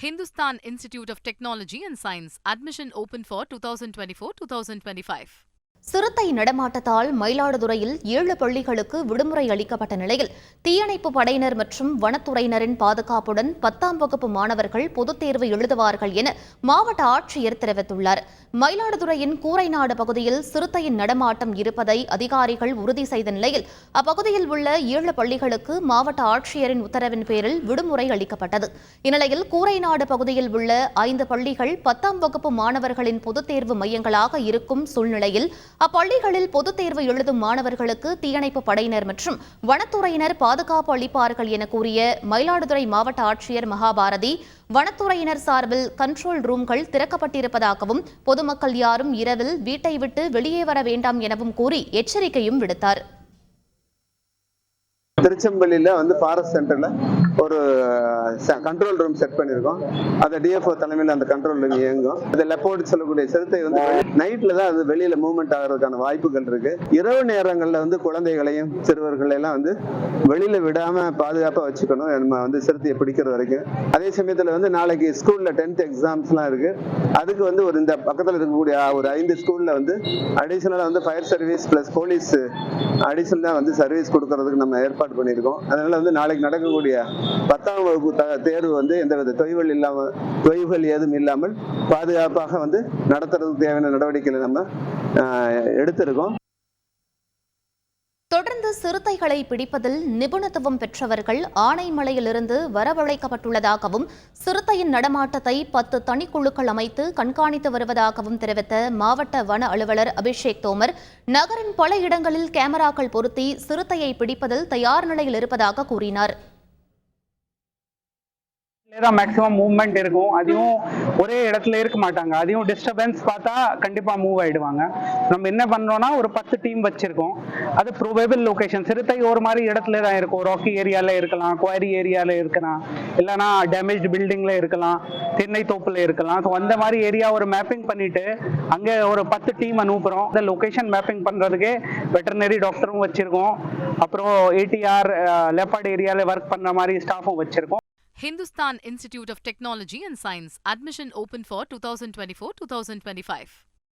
Hindustan Institute of Technology and Science. Admission open for 2024 2025. சிறுத்தை நடமாட்டத்தால் மயிலாடுதுறையில் ஏழு பள்ளிகளுக்கு விடுமுறை அளிக்கப்பட்ட நிலையில் தீயணைப்பு படையினர் மற்றும் வனத்துறையினரின் பாதுகாப்புடன் பத்தாம் வகுப்பு மாணவர்கள் பொதுத் தேர்வு எழுதுவார்கள் என மாவட்ட ஆட்சியர் தெரிவித்துள்ளார். மயிலாடுதுறையின் கூரைநாடு பகுதியில் சிறுத்தையின் நடமாட்டம் இருப்பதை அதிகாரிகள் உறுதி செய்த நிலையில் அப்பகுதியில் உள்ள ஏழு பள்ளிகளுக்கு மாவட்ட ஆட்சியரின் உத்தரவின் பேரில் விடுமுறை அளிக்கப்பட்டது. இந்நிலையில் கூரைநாடு பகுதியில் உள்ள ஐந்து பள்ளிகள் பத்தாம் வகுப்பு மாணவர்களின் பொதுத் தேர்வு மையங்களாக இருக்கும் சூழ்நிலையில் அப்பள்ளிகளில் பொதுத் தேர்வு எழுதும் மாணவர்களுக்கு தீயணைப்பு படையினர் மற்றும் வனத்துறையினர் பாதுகாப்பு அளிப்பார்கள் என கூறிய மயிலாடுதுறை மாவட்ட ஆட்சியர் மகாபாரதி வனத்துறையினர் சார்பில் கண்ட்ரோல் ரூம்கள் திறக்கப்பட்டிருப்பதாகவும் பொதுமக்கள் யாரும் இரவில் வீட்டை விட்டு வெளியே வர வேண்டாம் எனவும் கூறி எச்சரிக்கையும் விடுத்தார். திருச்செம்பள்ளியில வந்து ஃபாரஸ்ட் சென்டர்ல ஒரு கண்ட்ரோல் ரூம் செட் பண்ணியிருக்கோம் அந்த டிஎஃப்ஓ தலைமையில் அந்த கண்ட்ரோல் ரூம் இயங்கும். அந்த லெப்போர்டு சொல்லக்கூடிய சிறுத்தை வந்து நைட்ல தான் அது வெளியில மூவ்மெண்ட் ஆகிறதுக்கான வாய்ப்புகள் இருக்கு. இரவு நேரங்களில் வந்து குழந்தைகளையும் சிறுவர்களையும் எல்லாம் வந்து வெளியில விடாம பாதுகாப்பாக வச்சுக்கணும். நம்ம வந்து சிறுத்தையை பிடிக்கிற வரைக்கும். அதே சமயத்தில் வந்து நாளைக்கு ஸ்கூல்ல டென்த் எக்ஸாம்ஸ்லாம் இருக்கு. அதுக்கு வந்து ஒரு இந்த பக்கத்தில் இருக்கக்கூடிய ஒரு ஐந்து ஸ்கூல்ல வந்து அடிஷனலாக வந்து ஃபயர் சர்வீஸ் பிளஸ் போலீஸ் அடிஷனலாக வந்து சர்வீஸ் கொடுக்கறதுக்கு நம்ம ஏற்பாடு பண்ணியிருக்கோம். அதனால வந்து நாளைக்கு நடக்கக்கூடிய பத்தாம் வகுப்பு தேர்வு வந்து எந்தவித தொய்வுகள் இல்லாமல் தொய்வுகள் ஏதும் இல்லாமல் பாதுகாப்பாக வந்து நடத்துறதுக்கு தேவையான நடவடிக்கைகளை நம்ம எடுத்திருக்கோம். தொடர்ந்து சிறுத்தைகளை பிடிப்பதில் நிபுணத்துவம் பெற்றவர்கள் ஆனைமலையிலிருந்து வரவழைக்கப்பட்டுள்ளதாகவும் சிறுத்தையின் நடமாட்டத்தை பத்து தனிக்குழுக்கள் அமைத்து கண்காணித்து வருவதாகவும் தெரிவித்த மாவட்ட வன அலுவலர் அபிஷேக் தோமர் நகரின் பல இடங்களில் கேமராக்கள் பொருத்தி சிறுத்தையை பிடிப்பதில் தயார் நிலையில் இருப்பதாக கூறினார். தான் மேக்ஸிமம் மூவ்மெண்ட் இருக்கும். அதையும் ஒரே இடத்துல இருக்க மாட்டாங்க. அதையும் டிஸ்டர்பன்ஸ் பார்த்தா கண்டிப்பா மூவ் ஆயிடுவாங்க. நம்ம என்ன பண்றோம்னா ஒரு பத்து டீம் வச்சிருக்கோம். அது ப்ரொபேபிள் லொகேஷன் சிறுத்தை ஒரு மாதிரி இடத்துல தான் இருக்கும் ராக்கி ஏரியால இருக்கலாம் குவாரி ஏரியால இருக்கலாம். இல்லைன்னா டேமேஜ் பில்டிங்ல இருக்கலாம் தென்னை தோப்புல இருக்கலாம். ஸோ அந்த மாதிரி ஏரியா ஒரு மேப்பிங் பண்ணிட்டு அங்க ஒரு பத்து டீம் அனுப்புறோம். அந்த லொகேஷன் மேப்பிங் பண்ணுறதுக்கே வெட்டர்னரி டாக்டரும் வச்சிருக்கோம். அப்புறம் ஏடிஆர் லெப்பாட் ஏரியால ஒர்க் பண்ற மாதிரி ஸ்டாஃபும் வச்சிருக்கோம். Hindustan Institute of Technology and Science. Admission open for 2024 2025.